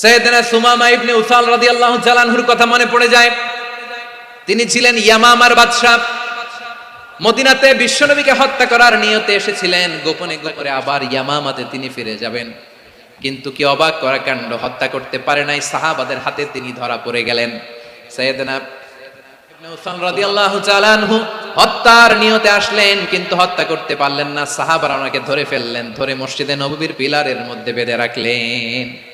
সৈয়দনা সুমামা ইবনে উসাল রাদিয়াল্লাহু তাআলা আনহুর কথা মনে পড়ে যায়। তিনি ছিলেন ইয়ামামার বাদশা মদিনাতে বিশ্বনবীকে হত্যা করার নিয়তে এসেছিলেন। গোপনে গোপনে আবার ইয়ামামাতে তিনি ফিরে যাবেন। কিন্তু কি অবাক করা কাণ্ড, হত্যা করতে পারে নাই সাহাবাদের হাতে তিনি ধরা পড়ে গেলেন। সৈয়দনা হত্যার নিয়তে আসলেন, কিন্তু হত্যা করতে পারলেন না। সাহাবারা ওনাকে ধরে ফেললেন, ধরে মসজিদে নববীর পিলারের মধ্যে বেঁধে রাখলেন।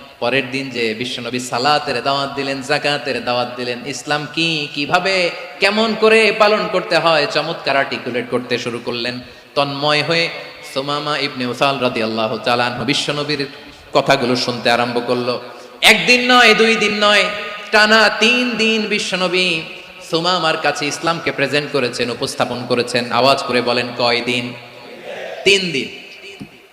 পরের দিন যে বিশ্বনবী সালাতের দাওয়াত দিলেন, জাকাতের দাওয়াত দিলেন, ইসলাম কি, কীভাবে, কেমন করে পালন করতে হয়, চমৎকার আর্টিকুলেট করতে শুরু করলেন। তন্ময় হয়ে সোমামা ইবনে উসাল রাদিয়াল্লাহু তাআলা আনহু বিশ্বনবীর কথাগুলো শুনতে আরম্ভ করল। একদিন নয়, দুই দিন নয়, টানা তিন দিন বিশ্বনবী সোমামার কাছে ইসলামকে প্রেজেন্ট করেছেন, উপস্থাপন করেছেন, আওয়াজ করে বলেন কয় দিন তিন দিন।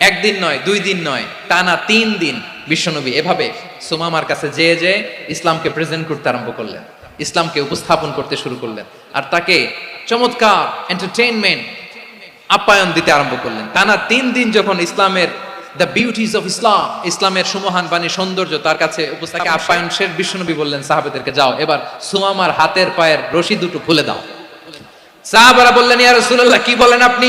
একদিন নয়, দুই দিন নয়, টানা তিন দিন বিশ্বনবী এভাবে সুমামার কাছে যেয়ে যে ইসলামকে প্রেজেন্ট করতে আরম্ভ করলেন, ইসলামকে উপস্থাপন করতে শুরু করলেন, আর তাকে চমৎকার এন্টারটেইনমেন্ট আপ্যায়ন দিতে আরম্ভ করলেন। টানা তিন দিন যখন ইসলামের দ্য বিউটিজ অফ ইসলাম ইসলামের সুমহান বাণী, সৌন্দর্য তার কাছে উপস্থাকে আপ্যায়ন শেষ বিশ্বনবী বললেন, সাহাবেদেরকে যাও, এবার সুমামার হাতের পায়ের রশি দুটো খুলে দাও। সাহাবারা বললেন, ইয়া রাসূলুল্লাহ, কি বলেন আপনি?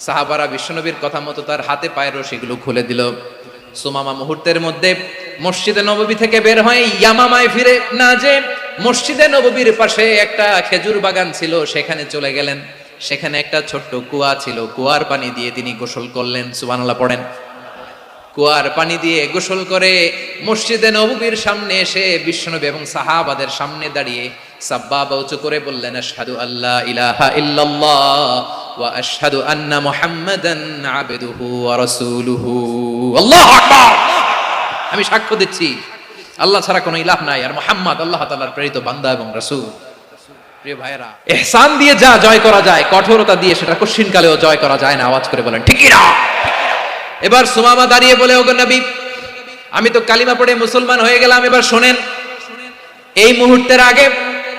সাহাবারা বিশ্বনবীর কথা মতো তার হাতে পায়ের রশিগুলো খুলে দিল। সুমামা মুহূর্তের মধ্যে মসজিদে নববী থেকে বের হয়ে ইয়ামামায় ফিরে না যে মসজিদে নববীর পাশে একটা খেজুর বাগান ছিল, সেখানে চলে গেলেন। সেখানে একটা ছোট্ট কুয়া ছিল, কুয়ার পানি দিয়ে তিনি গোসল করলেন। সুবহানাল্লাহ, পড়েন। কুয়ার পানি দিয়ে গোসল করে মসজিদে নববীর সামনে এসে বিশ্বনবী এবং সাহাবাদের সামনে দাঁড়িয়ে সাব্বা উঁচু করে বললেন, আশহাদু আল্লাহ ইলাহা ইল্লাল্লাহ। আন্না মুহাম্মাদান আবদুহু ওয়া রাসূলুহু আল্লাহু আকবার আমি সাক্ষ্য দিচ্ছি। আল্লাহ ছাড়া কোনো ইলাহ নাই। আর মুহাম্মদ আল্লাহ তাআলার প্রেরিত বান্দা এবং রাসূল। প্রিয় ভাইয়েরা ইহসান দিয়ে যা জয় করা যায়, কঠোরতা দিয়ে সেটা কঠিন জয় করা যায় না। আওয়াজ করে বলেন, ঠিকই না। এবার সুমামা দাঁড়িয়ে বলে, ওগো নবী, আমি তো কালিমা পড়ে মুসলমান হয়ে গেলাম। এবার শোনেন, এই মুহূর্তের আগে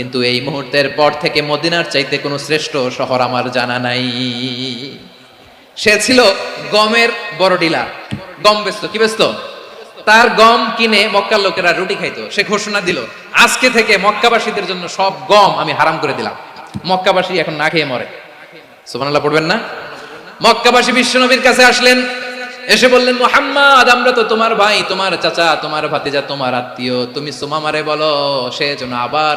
কিন্তু এই মুহূর্তের পর থেকে মদিনার চাইতে কোনো শ্রেষ্ঠ শহর আমার জানা নাই। সে ছিল গমের বড় ডিলার। গম বেচতো, কি বেচতো? তার গম কিনে মক্কার লোকেরা রুটি খাইতো। সে ঘোষণা দিল, আজকে থেকে মক্কাবাসীদের জন্য সব গম আমি হারাম করে দিলাম। মক্কাবাসী এখন না খেয়ে মরে। সুবহানাল্লাহ, পড়বেন না? মক্কাবাসী বিশ্বনবীর কাছে আসলেন, এসে বললেন, মোহাম্মদ, আমরা তো তোমার ভাই, তোমার চাচা, তোমার ভাতিজা, তোমার আত্মীয়। তুমি সুমামারে বলো, সে যেন আবার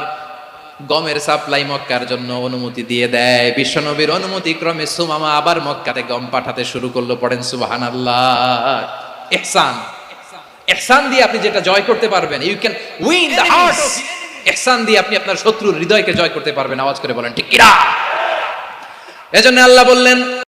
গমের সাপ্লাই মক্কার জন্য অনুমতি দিয়ে দেয়। বিশ্বনবীর অনুমতি ক্রমে সুমামা আবার মক্কাতে গম পাঠাতে শুরু করল পড়েন সুবাহান আল্লাহ এহসান এহসান দিয়ে আপনি যেটা জয় করতে পারবেন you can win the hearts এহসান দিয়ে আপনি আপনার শত্রুর হৃদয়কে জয় করতে পারবেন আওয়াজ করে বলেন ঠিক কিরা? এজন্য আল্লাহ বললেন